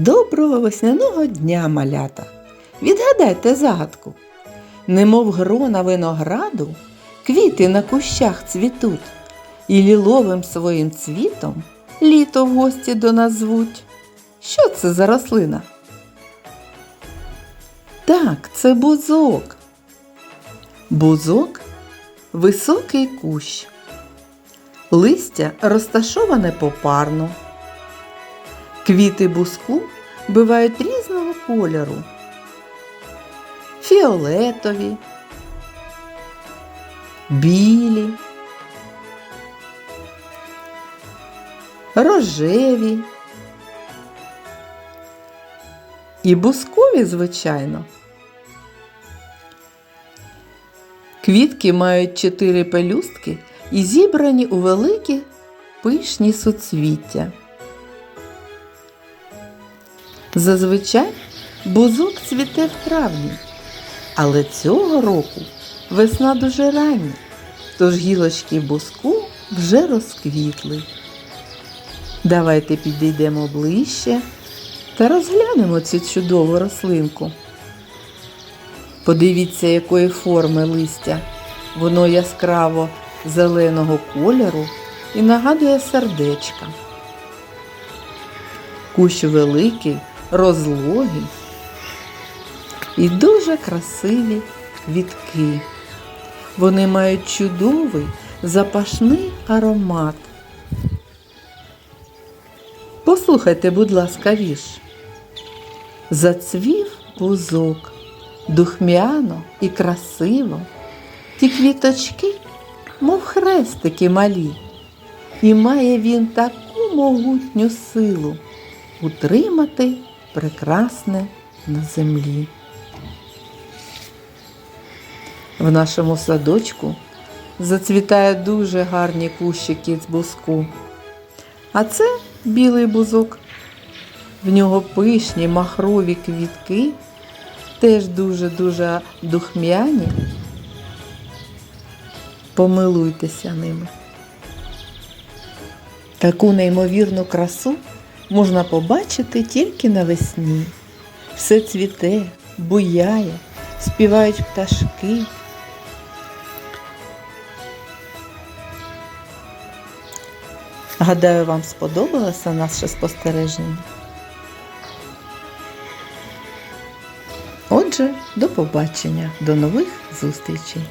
Доброго весняного дня, малята! Відгадайте загадку. Немов грона винограду, квіти на кущах цвітуть, і ліловим своїм цвітом літо в гості до нас звуть. Що це за рослина? Так, це бузок. Бузок високий кущ. Листя розташоване попарно. Квіти буску бувають різного кольору. Фіолетові, білі, рожеві і бускові, звичайно. Квітки мають чотири пелюстки і зібрані у великі пишні суцвіття. Зазвичай бузок цвіте в травні, але цього року весна дуже рання, тож гілочки бузку вже розквітли. Давайте підійдемо ближче та розглянемо цю чудову рослинку. Подивіться, якої форми листя. Воно яскраво зеленого кольору і нагадує сердечка. Кущ великий, розлогий і дуже красиві квітки. Вони мають чудовий запашний аромат. Послухайте, будь ласка, вірш. Зацвів бузок, духмяно і красиво, ті квіточки, мов хрестики малі, і має він таку могутню силу утримати прекрасне на землі. В нашому садочку зацвітає дуже гарні кущики з бузку. А це білий бузок. В нього пишні махрові квітки, теж дуже-дуже духмяні. Помилуйтеся ними. Таку неймовірну красу можна побачити тільки навесні. Все цвіте, буяє, співають пташки. Гадаю, вам сподобалося наше спостереження. Отже, до побачення, до нових зустрічей!